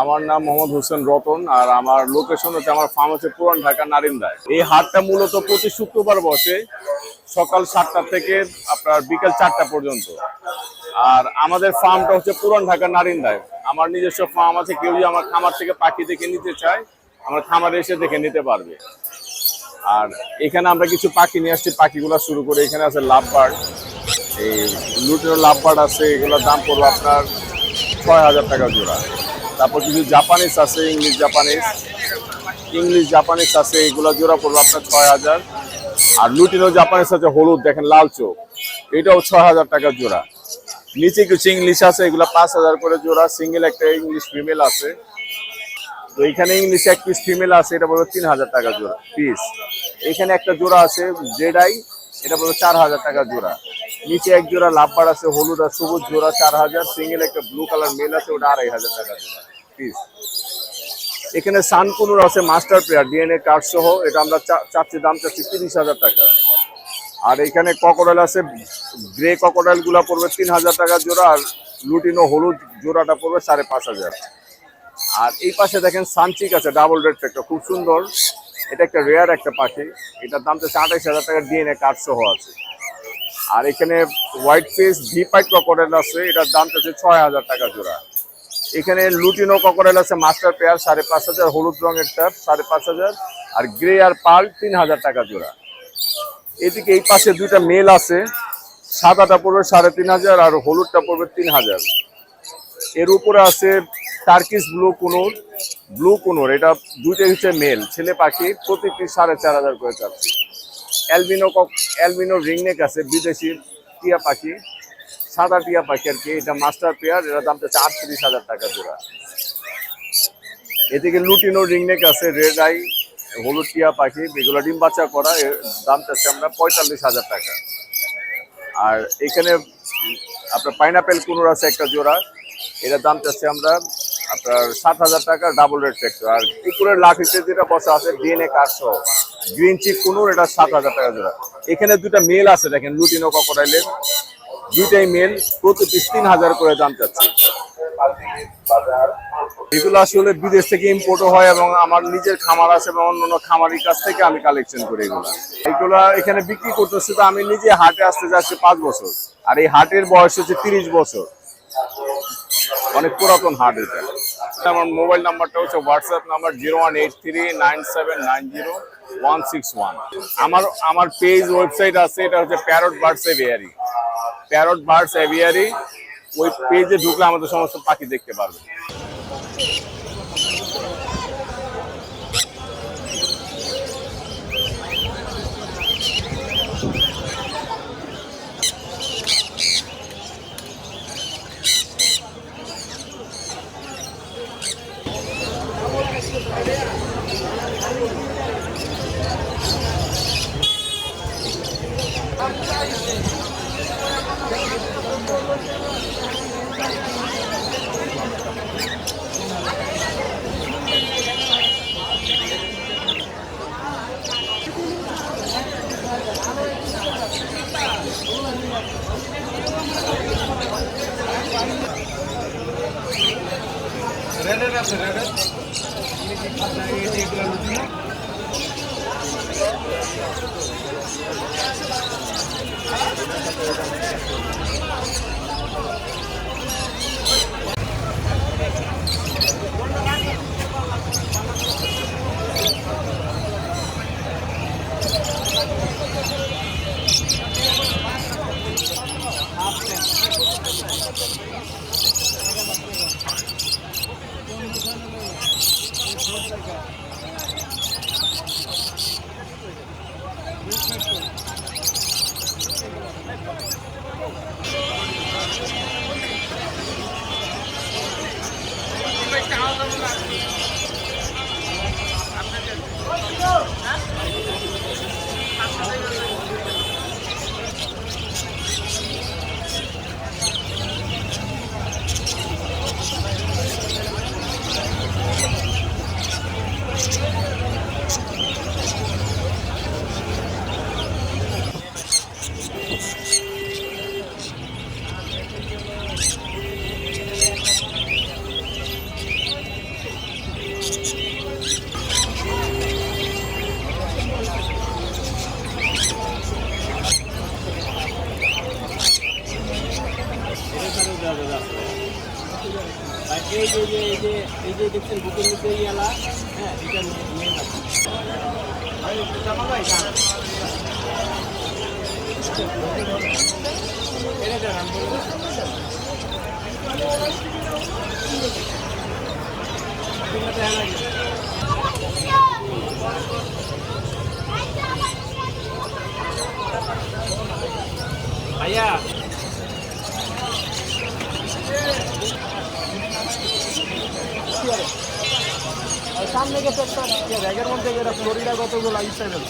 আমার নাম মোহাম্মদ হোসেন রতন আর আমার লোকেশন হচ্ছে আমার ফার্ম হচ্ছে পুরান ঢাকা নারিন্দায় এই হাটটা মূলত প্রতি শুক্রবার বসে সকাল সাতটা থেকে আপনার বিকেল চারটা পর্যন্ত। আর আমাদের ফার্মটা হচ্ছে পুরান ঢাকা নারিন্দায় আমার নিজস্ব ফার্ম আছে, কেউ যদি আমার খামার থেকে পাখি দেখে নিতে চায়, আমার খামারে এসে দেখে নিতে পারবে। আর এখানে আমরা কিছু পাখি নিয়ে আসছি, পাখিগুলো শুরু করে এখানে আছে লাভ বার্ড এই লুটের লাভ বার্ড আছে, এগুলোর দাম পড়বে আপনার ছয় হাজার টাকা জোড়া। তারপর কিছু জাপানিস আছে ইংলিশ জাপানিস ইংলিশ জাপানিস আছে, এগুলো জোড়া পড়বে আপনার ছয় হাজার। আর লুটিনো জাপানিস আছে, হলুদ, দেখেন লাল চোখ। এটাও ছয় হাজার টাকা জোড়া। নিচে কিছু ইংলিশ আছে, এগুলো পাঁচ হাজার করে জোড়া। সিঙ্গেল একটা ইংলিশ ফিমেল আছে। তো এখানে ইংলিশ এক পিস ফিমেল আছে, এটা পড়বে তিন হাজার টাকা জোড়া পিস এখানে একটা জোড়া আছে জেডাই এটা পড়বে চার হাজার টাকা জোড়া। নিচে এক জোড়া লাভবার আছে, হলুদ আর সবুজ জোড়া চার হাজার। সিঙ্গেল একটা ব্লু কালার মেল আছে, ওটা আড়াই হাজার টাকা জোড়া। পিস এখানে সানকুনুর আছে মাস্টার প্লেয়ার ডিএনএ কার্ড সহ, এটা আমরা চাচ্ছি, দাম চাচ্ছি তিরিশ হাজার টাকা। আর এখানে ককোডাইল আছে, গ্রে ককোডাইলগুলা পড়বে তিন হাজার টাকা জোড়া, আর লুটিনো হলুদ জোড়াটা পড়বে সাড়ে পাঁচ হাজার। আর এই পাশে দেখেন সানচিক আছে, ডাবল রেড একটা খুব সুন্দর। এটা একটা রেয়ার একটা পাখি, এটার দাম চাচ্ছে আঠাইশ হাজার টাকা, ডিএনএ কার্ড সহ আছে। আর এখানে হোয়াইট ফেস ভি পাইট আছে, এটার দাম চাচ্ছে ছয় হাজার টাকা জোড়া। এখানে লুটিনো ক্রকোডাইল আছে, মাস্টার পেয়ার সাড়ে পাঁচ হাজার, হলুদ রঙের ট্যাপ সাড়ে পাঁচ হাজার, আর গ্রে আর পাল তিন হাজার টাকা জোড়া। এদিকে এই পাশে দুইটা মেল আছে, সাদাটা পড়বে সাড়ে তিন হাজার আর হলুদটা পড়বে তিন হাজার। এর উপরে আছে turquoise blue conure blue conure, এটা দুইটাই হচ্ছে মেল, ছেলে পাখি প্রতি পিস সাড়ে চার হাজার করে চাচ্ছি। অ্যালবিনো কক অ্যালবিনো রিংনেক আছে, বিদেশি টিয়া পাখি। সাদা টিয়া পাখি আর কি, এটা মাস্টার পেয়ার, এটার দাম চাচ্ছে আটত্রিশ হাজার টাকা জোড়া। এদিকে লুটিনো রিংনেক আছে রেড আই হলুদ টিয়া পাখি এগুলো ডিম বাচ্চা করা, এর দাম চাচ্ছে আমরা পঁয়তাল্লিশ হাজার টাকা। আর এখানে আপনার পাইনাপেল কুনুর আছে একটা জোড়া, এটার দাম চাচ্ছে আমরা আপনার সাত হাজার টাকা ডাবল রেড ফ্যাক্টর আর পুকুরের লাঠিতে যেটা বসা আছে ডিএনএ কার্ড সহ। গ্রিন চিক কুনুর, এটা সাত হাজার টাকা জোড়া। এখানে দুটা মেল আছে, দেখেন, লুটিনো ককোডাইলের দুইটাই মেল প্রতি তিন হাজার করে দাম চাচ্ছে। এগুলো আসলে বিদেশ থেকে ইম্পোর্ট হয় এবং আমার নিজের খামার আছে এবং অন্য খামারির কাছ থেকে আমি কালেকশন করি এগুলো। এগুলা এখানে বিক্রি করতেছি তো আমি নিজে হাটে আসতে যাচ্ছি পাঁচ বছর। আর এই হাটের বয়স হচ্ছে তিরিশ বছর। অনেক পুরাতন হাট এটা। আমার মোবাইল নাম্বারটা হচ্ছে WhatsApp number zero one eight three nine seven nine zero one six one. আমার আমার পেজ ওয়েবসাইট আছে, এটা হচ্ছে parrot birds aviary parrot birds aviary ওই পেজে ঢুকলে আমাদের সমস্ত পাখি দেখতে পারবে Thank you. ব্যবসা দেওয়া যাবে আসলে আর এই যে যে এই যে এই যে দেখছেন বুকের নিচে ইয়ালা হ্যাঁ এটা মেন আছে এটা আর সামনে গেছে একটা ব্যাগের মধ্যে যেটা ফ্লোরিডা কতগুলো লাইফ সেভেন